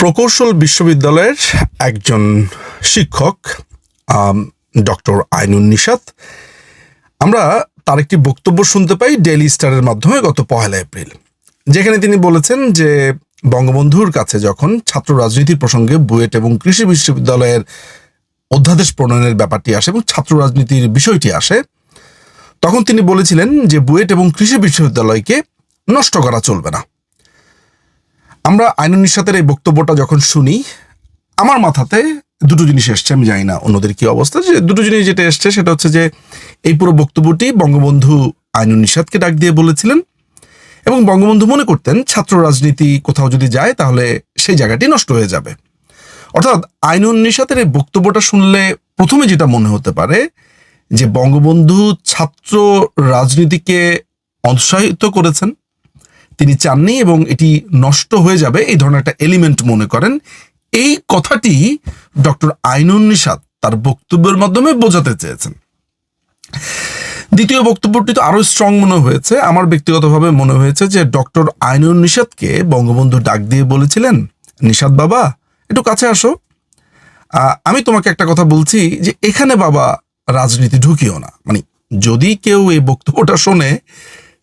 প্রকৌশল বিশ্ববিদ্যালয়ের একজন শিক্ষক ডক্টর আইনুন নিশাত। আমরা তার একটি বক্তব্য শুনতে পাই ডেইলি স্টারের মাধ্যমে গত পহেলা এপ্রিল, যেখানে তিনি বলেছেন যে বঙ্গবন্ধুর কাছে যখন ছাত্র রাজনীতি প্রসঙ্গে বুয়েট এবং কৃষি বিশ্ববিদ্যালয়ের অধ্যাদেশ প্রণয়নের ব্যাপারটি আসে এবং ছাত্র রাজনীতির বিষয়টি আসে, তখন তিনি বলেছিলেন যে বুয়েট এবং কৃষি বিশ্ববিদ্যালয়কে নষ্ট করা চলবে না। আমরা আইনুন নিশাতের এই বক্তব্যটা যখন শুনি, আমার মাথাতে দুটো জিনিস এসছে, আমি জানি না অন্যদের কি অবস্থা, যে দুটো জিনিস যেটা এসছে সেটা হচ্ছে যে, এই পুরো বক্তব্যটি বঙ্গবন্ধু আইনুন নিশাতকে ডাক দিয়ে বলেছিলেন এবং বঙ্গবন্ধু মনে করতেন ছাত্র রাজনীতি কোথাও যদি যায় তাহলে সেই জায়গাটি নষ্ট হয়ে যাবে। অর্থাৎ আইনুন নিশাতের এই বক্তব্যটা শুনলে প্রথমে যেটা মনে হতে পারে, যে বঙ্গবন্ধু ছাত্র রাজনীতিকে উৎসাহিত করেছেন তিনি চাননি এবং এটি নষ্ট হয়ে যাবে, এই ধরনের একটা এলিমেন্ট মনে করেন। এই কথাটি ডক্টর আইনুন নিষাদ তার বক্তব্যের মাধ্যমে বোঝাতে চেয়েছেন। দ্বিতীয় বক্তব্যটি তো আরও স্ট্রং মনে হয়েছে। আমার ব্যক্তিগতভাবে মনে হয়েছে যে ডক্টর আইনুন নিষাদকে বঙ্গবন্ধু ডাক দিয়ে বলেছিলেন নিষাদ বাবা, একটু কাছে আসো। আমি তোমাকে একটা কথা বলছি যে এখানে বাবা রাজনীতি ঢুকিও না। মানে যদি কেউ এই বক্তব্যটা শোনে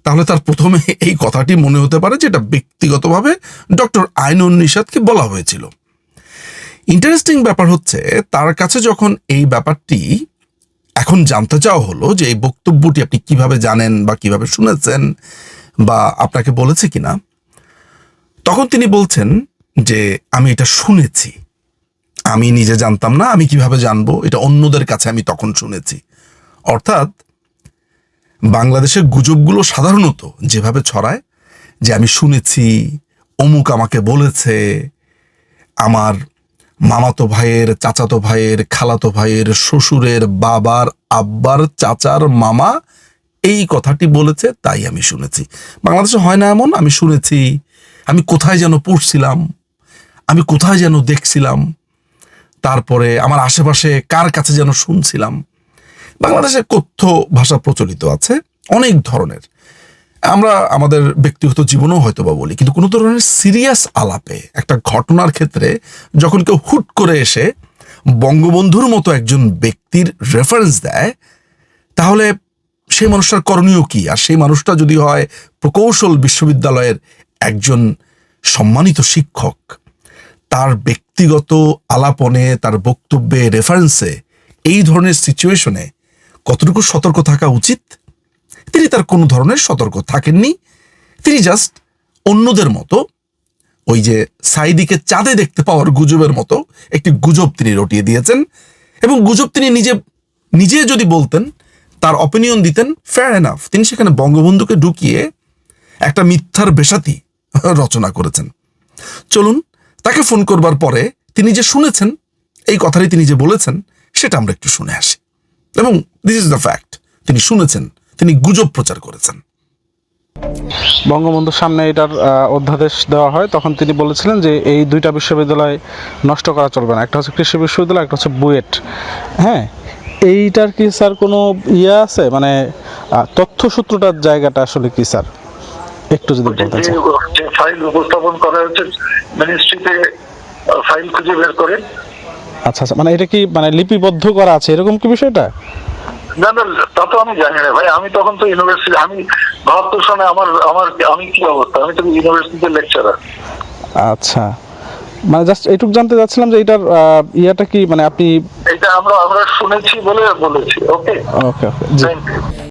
তাহলে তার প্রথমে এই কথাটি মনে হতে পারে যেটা ব্যক্তিগতভাবে ডক্টর আইনুন নিশাদকে বলা হয়েছিল। ইন্টারেস্টিং ব্যাপার হচ্ছে, তার কাছে যখন এই ব্যাপারটি এখন জানতে চাওয়া হলো যে এই বক্তব্যটি আপনি কীভাবে জানেন বা কীভাবে শুনেছেন বা আপনাকে বলেছে কিনা, তখন তিনি বলছেন যে, আমি এটা শুনেছি। আমি নিজে জানতাম না, আমি কীভাবে জানব? এটা অন্যদের কাছে আমি তখন শুনেছি। অর্থাৎ বাংলাদেশের গুজবগুলো সাধারণত যেভাবে ছড়ায়, যে আমি শুনেছি, অমুক আমাকে বলেছে, আমার মামাতো ভাইয়ের, চাচাতো ভাইয়ের, খালাতো ভাইয়ের, শ্বশুরের বাবার, আব্বার, চাচার মামা এই কথাটি বলেছে, তাই আমি শুনেছি। বাংলাদেশে হয় না এমন, আমি শুনেছি, আমি কোথায় যেন পড়ছিলাম, আমি কোথায় যেন দেখছিলাম, তারপরে আমার আশেপাশে কার কাছে যেন শুনছিলাম বাংলাদেশে কথ্য ভাষা প্রচলিত আছে অনেক ধরনের। আমরা আমাদের ব্যক্তিগত জীবনেও হয়তো বা বলি, কিন্তু কোনো ধরনের সিরিয়াস আলাপে একটা ঘটনার ক্ষেত্রে যখন কেউ হুট করে এসে বঙ্গবন্ধুর মতো একজন ব্যক্তির রেফারেন্স দেয়, তাহলে সেই মানুষটার করণীয় কি? আর সেই মানুষটা যদি হয় প্রকৌশল বিশ্ববিদ্যালয়ের একজন সম্মানিত শিক্ষক, তার ব্যক্তিগত আলাপনে, তার বক্তব্যে রেফারেন্সে এই ধরনের সিচুয়েশনে কতটুকু সতর্ক থাকা উচিত? তিনি তার কোনো ধরনের সতর্ক থাকেননি। তিনি জাস্ট অন্যদের মতো, ওই যে সাইদিকে চাঁদে দেখতে পাওয়ার গুজবের মতো একটি গুজব তিনি রটিয়ে দিয়েছেন এবং গুজব তিনি নিজে নিজে যদি বলতেন, তার অপিনিয়ন দিতেন ফেয়ার এনাফ তিনি সেখানে বঙ্গবন্ধুকে ঢুকিয়ে একটা মিথ্যার বেসাতি রচনা করেছেন। চলুন, তাকে ফোন করবার পরে তিনি যে শুনেছেন, এই কথাটি তিনি যে বলেছেন, সেটা আমরা একটু শুনে আসি। এবং দিস ইজ দ্য ফ্যাক্ট তিনি শুনেছেন তিনি গুজব প্রচার করেছেন। বঙ্গবন্ধুর সামনে এটার অধ্যাদেশ দেওয়া হয় তখন তিনি বলেছিলেন যে এই দুইটা বিশ্ববিদ্যালয় নষ্ট করা চলবে না। একটা হচ্ছে কৃষি বিশ্ববিদ্যালয় একটা হচ্ছে বুয়েট। হ্যাঁ এইটার কি স্যার কোনো ইয়ে আছে? মানে তথ্যসূত্রটার জায়গাটা আসলে কি স্যার? একটু যদি বলতে যে ফাইল উপস্থাপন করা হচ্ছে মিনিস্ট্রিতে ফাইল খুঁজে বের করে আচ্ছা আচ্ছা মানে এটা কি মানে লিপিবদ্ধ করা আছে? এরকম কি বিষয়টা? না না তা তো আমি জানি না ভাই। আমি তখন তো ইউনিভার্সিটি আমি বাহাত্তর সনে আমার আমার আমি কি অবস্থা? আমি তো ইউনিভার্সিটিতে লেকচারার আচ্ছা মানে জাস্ট এইটুকু জানতে চাচ্ছিলাম যে এটার ইয়েটা কি মানে আপনি এটা আমরা আমরা শুনেছি বলে বলেছি ওকে ওকে ওকে